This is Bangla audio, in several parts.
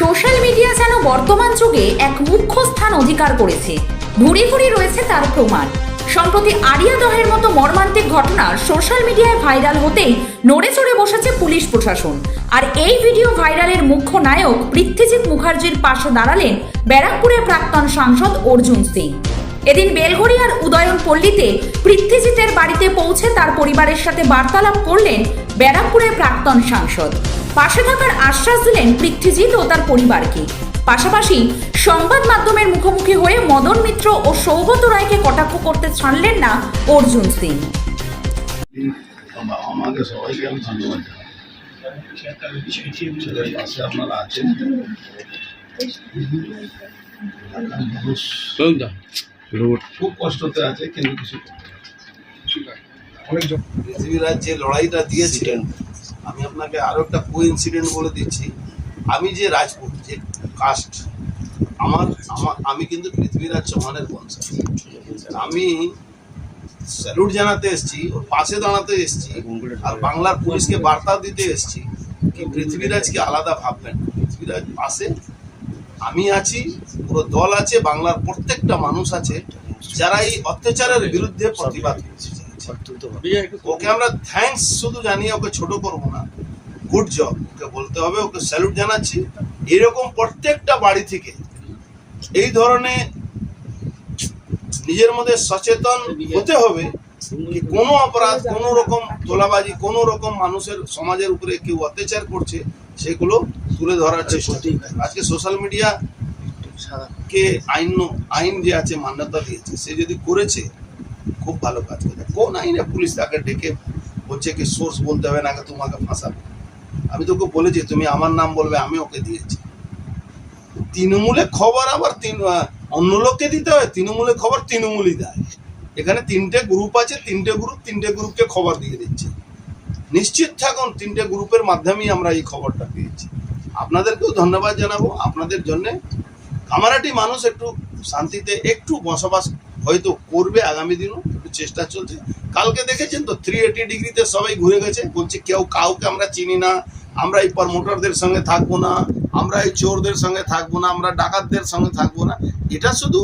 সোশ্যাল মিডিয়া যেন বর্তমান যুগে এক মুখ্য স্থান অধিকার করেছে। ভুরি ভুরি রয়েছে তার প্রমাণ। সম্প্রতি আরিয়া দহের মতো মর্মান্তিক ঘটনা সোশ্যাল মিডিয়ায় ভাইরাল হতেই নড়ে চড়ে বসেছে পুলিশ প্রশাসন। আর এই ভিডিও ভাইরালের মুখ্য নায়ক পৃথ্বীজিৎ মুখার্জির পাশে দাঁড়ালেন ব্যারাকপুরের প্রাক্তন সাংসদ অর্জুন সিং। এদিন বেলঘড়িয়ার উদয়ন পল্লীতে পৃথ্বীজিতের বাড়িতে পৌঁছে তার পরিবারের সাথে বার্তালাপ করলেন ব্যারাকপুরের প্রাক্তন সাংসদ। পাশে থাকার আশ্বাস দিলেন পৃথ্বীজিৎ ও তার পরিবারকে। পাশাপাশি সংবাদ মাধ্যমের মুখোমুখি হয়ে মদন মিত্র ও সৌগত রায়কে কটাক্ষ করতে ছাড়লেন না অর্জুন সিং। আমা- আমাদের সবাইকে আমি ধন্যবাদ ছেলের পাশে আপনারা আছেন? খুব কষ্টতে আছে কিন্তু কিছু পৃথিবীরাজ যে লড়াইটা দিয়েছিলেন। আমি আপনাকে আরও একটা কো ইনসিডেন্ট বলে দিচ্ছি। আমি যে রাজপুত যে কাস্ট আমার আমি কিন্তু পৃথিবীরাজ চৌহানের বংশ আমি স্যালুট জানাতে এসেছি ওর পাশে দাঁড়াতে এসেছি আর বাংলার পুলিশকে বার্তা দিতে এসেছি কি পৃথিবীরাজকে আলাদা ভাববেন। পৃথিবীরাজ পাশে আমি আছি, পুরো দল আছে, বাংলার প্রত্যেকটা মানুষ আছে, যারা এই অত্যাচারের বিরুদ্ধে প্রতিবাদ ওকে আমরা থ্যাঙ্কস শুধু জানিয়ে ওকে ছোট করব না। গুড জব ওকে বলতে হবে, ওকে স্যালুট জানাচ্ছি। এরকম প্রত্যেকটা বাড়ি থেকে এই ধরনের নিজের মধ্যে সচেতন হতে হবে কি কোনো অপরাধ, কোনো রকম তোলাবাজি, কোনো রকম মানুষের, সমাজের উপরে কেউ অত্যাচার করছে, সেগুলো তুলে ধরার চেষ্টা। আজকে সোশ্যাল মিডিয়া কে আইন আইন যে আছে, মান্যতা দিয়েছে, সে যদি করেছে, খুব ভালো কাজ করে। কোন আইনে পুলিশ তাকে ডেকে বলছে কি সোর্স বলতে হবে না তোমাকে ফাঁসাবে। আমি তোকে বলেছি, তুমি আমার নাম বলবে, আমি ওকে দিয়েছি। তৃণমূলে খবর আবার তিন অন্য লোককে দিতে হয়, তৃণমূলে খবর তৃণমূলই দেয়। এখানে তিনটে গ্রুপ আছে, তিনটে গ্রুপ তিনটে গ্রুপকে খবর দিয়ে দিচ্ছে। নিশ্চিত থাকুন, তিনটে গ্রুপের মাধ্যমেই আমরা এই খবরটা পেয়েছি আপনাদেরকেও ধন্যবাদ জানাব। আপনাদের জন্যে কামারাটি মানুষ একটু শান্তিতে, একটু বসবাস হয়তো করবে আগামী দিনও, একটু চেষ্টা চলছে। কালকে দেখেছেন তো থ্রি এইটি ডিগ্রিতে সবাই ঘুরে গেছে। বলছে কেউ কাউকে আমরা চিনি না, আমরা এই প্রমোটারদের সঙ্গে থাকব না, আমরা এই চোরদের সঙ্গে থাকব না, আমরা ডাকাতদের সঙ্গে থাকব না। এটা শুধু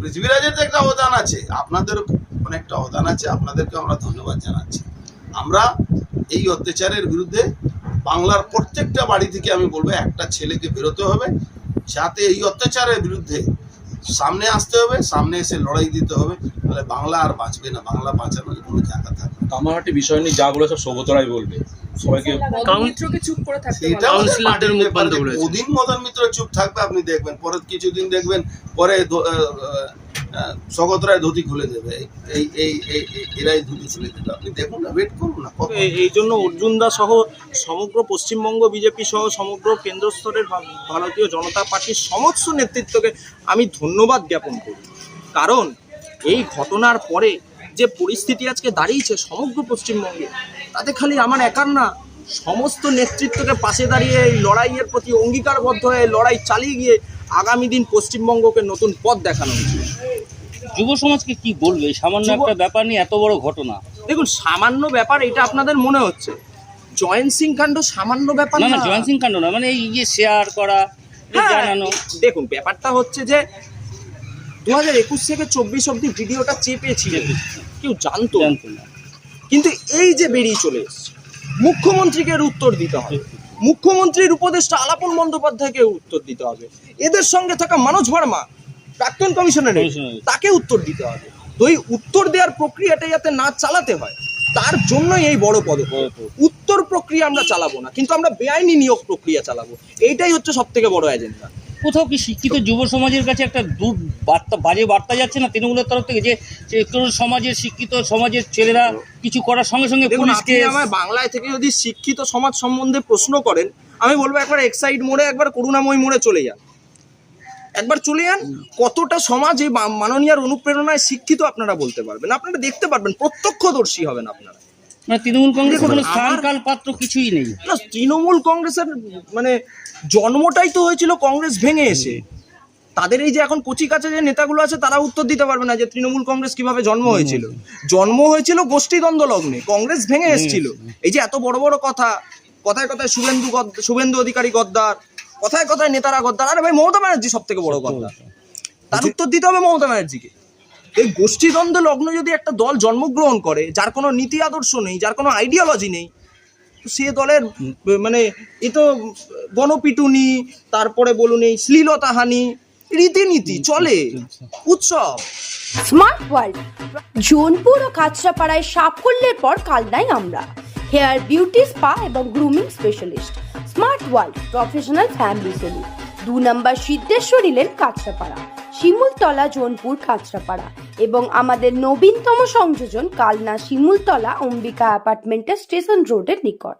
পৃথিবীরাজের তো একটা অবদান আছে। আপনাদের অনেকটা অবদান আছে। আপনাদেরকে আমরা ধন্যবাদ জানাচ্ছি। আমরা এই অত্যাচারের বিরুদ্ধে বাংলার প্রত্যেকটা বাড়ি থেকে আমি বলব একটা ছেলেকে বেরোতে হবে যাতে এই অত্যাচারের বিরুদ্ধে সামনে আসতে হবে সামনে এসে লড়াই দিতে হবে তাহলে বাংলা আর বাঁচবে না বাংলা বাঁচানোর কোনো জায়গা থাকবে না। কামারহাটি বিষয় নিয়ে যা বলে সব সৌগত বলবে। সবাইকে মদন চুপ করে থাকতে মিত্র চুপ থাকবে আপনি দেখবেন। পরে কিছুদিন দেখবেন পরে স্বগত রায় ধুতি খুলে দেবে। এই এই এরাই ধুতি খুলে দেবে। আপনি দেখুন না ওয়েট করুন না এই জন্য অর্জুন দা সহ সমগ্র পশ্চিমবঙ্গ বিজেপি সহ সমগ্র কেন্দ্র স্তরের ভারতীয় জনতা পার্টির সমস্ত নেতৃত্বকে আমি ধন্যবাদ জ্ঞাপন করি কারণ এই ঘটনার পরে যে পরিস্থিতি আজকে দাঁড়িয়েছে সমগ্র পশ্চিমবঙ্গে, তাতে খালি আমার একার না, সমস্ত নেতৃত্বকে পাশে দাঁড়িয়ে এই লড়াইয়ের প্রতি অঙ্গীকারবদ্ধ হয়ে লড়াই চালিয়ে গিয়ে আগামী দিন পশ্চিমবঙ্গকে নতুন পথ দেখানো উচিত। যুব সমাজকে কি বলবে? সামান্য একটা ব্যাপার নিয়ে এত বড় ঘটনা। দেখুন সামান্য ব্যাপার এটা আপনাদের মনে হচ্ছে। জয়েন্ট সিং কাণ্ড সামান্য ব্যাপার না জয়ন্ত সিং কাণ্ড না মানে এই যে শেয়ার করা হ্যাঁ, জানানো। দেখুন ব্যাপারটা হচ্ছে যে দু হাজার একুশ থেকে চব্বিশ অব্দি ভিডিওটা চেপেছিল কেউ জানতো না। জানতো না। কিন্তু এই যে বেরিয়ে চলে এসছে মুখ্যমন্ত্রীকে উত্তর দিতে হবে। মুখ্যমন্ত্রীর উপদেষ্টা আলাপন বন্দ্যোপাধ্যায়কে উত্তর দিতে হবে। এদের সঙ্গে থাকা মানোজ ভার্মা প্রাক্তন কমিশনার তাকে উত্তর দিতে হবে। তো এই উত্তর দেওয়ার প্রক্রিয়াটা যাতে না চালাতে হয় তার জন্যই এই বড় পদক্ষেপ। উত্তর প্রক্রিয়া আমরা চালাবো না কিন্তু আমরা বেআইনি নিয়োগ প্রক্রিয়া চালাবো। এইটাই হচ্ছে সব থেকে বড় এজেন্ডা কোথাও কি শিক্ষিত যুব সমাজের কাছে একটা দূর বার্তা বাজে বার্তা যাচ্ছে না তৃণমূলের তরফ থেকে যে কোনো সমাজের শিক্ষিত সমাজের ছেলেরা কিছু করার সঙ্গে সঙ্গে পুলিশকে আমার বাংলায় থেকে যদি শিক্ষিত সমাজ সম্বন্ধে প্রশ্ন করেন আমি বলব একবার এক্সাইড মোড়ে একবার করুণাময় মোড়ে চলে যান। একবার চলে যান। কতটা সমাজ এই মা- মাননীয়ার অনুপ্রেরণায় শিক্ষিত আপনারা বলতে পারবেন। আপনারা দেখতে পারবেন প্রত্যক্ষদর্শী হবেন আপনারা। মানে তৃণমূল কংগ্রেসের কোনো স্থান কাল পাত্র কিছুই নেই। না তৃণমূল কংগ্রেসের মানে জন্মটাই তো হয়েছিল কংগ্রেস ভেঙে এসে। তাদের এই যে এখন কচি কাছে যে নেতাগুলো আছে তারা উত্তর দিতে পারবে না যে তৃণমূল কংগ্রেস কীভাবে জন্ম হয়েছিল। জন্ম হয়েছিল গোষ্ঠীদ্বন্দ্ব লগ্নে কংগ্রেস ভেঙে এসেছিল। এই যে এত বড় বড় কথা কথায় কথায় শুভেন্দু শুভেন্দু অধিকারী গদ্দার কথায় কথায় নেতারা গদ্দার। আরে ভাই মমতা ব্যানার্জি সব থেকে বড়। কথা তার উত্তর দিতে হবে মমতা ব্যানার্জিকে। এই গোষ্ঠীদ্বন্দ্ব লগ্ন যদি একটা দল জন্মগ্রহণ করে যার কোনো নীতি আদর্শ নেই যার কোনো আইডিওলজি নেই সে দলের মানে এ তো গণপিটুনি তারপরে বলুন এই শ্লীলতাহানি রীতিনীতি চলে উৎসব। স্মার্ট ওয়ার্ল্ড জোনপুর ও কাঁচরাপাড়ায় সাফল্যের পর কালনাই আমরা। হেয়ার বিউটি স্পা এবং grooming specialist smart world professional family salon. দু নম্বর সিদ্ধেশ্বরী লেন কাঁচরাপাড়া, শিমুলতলা জোনপুর কাঁচরাপাড়া এবং আমাদের নবীনতম সংযোজন কালনা শিমুলতলা অম্বিকা অ্যাপার্টমেন্টের স্টেশন রোডের নিকট।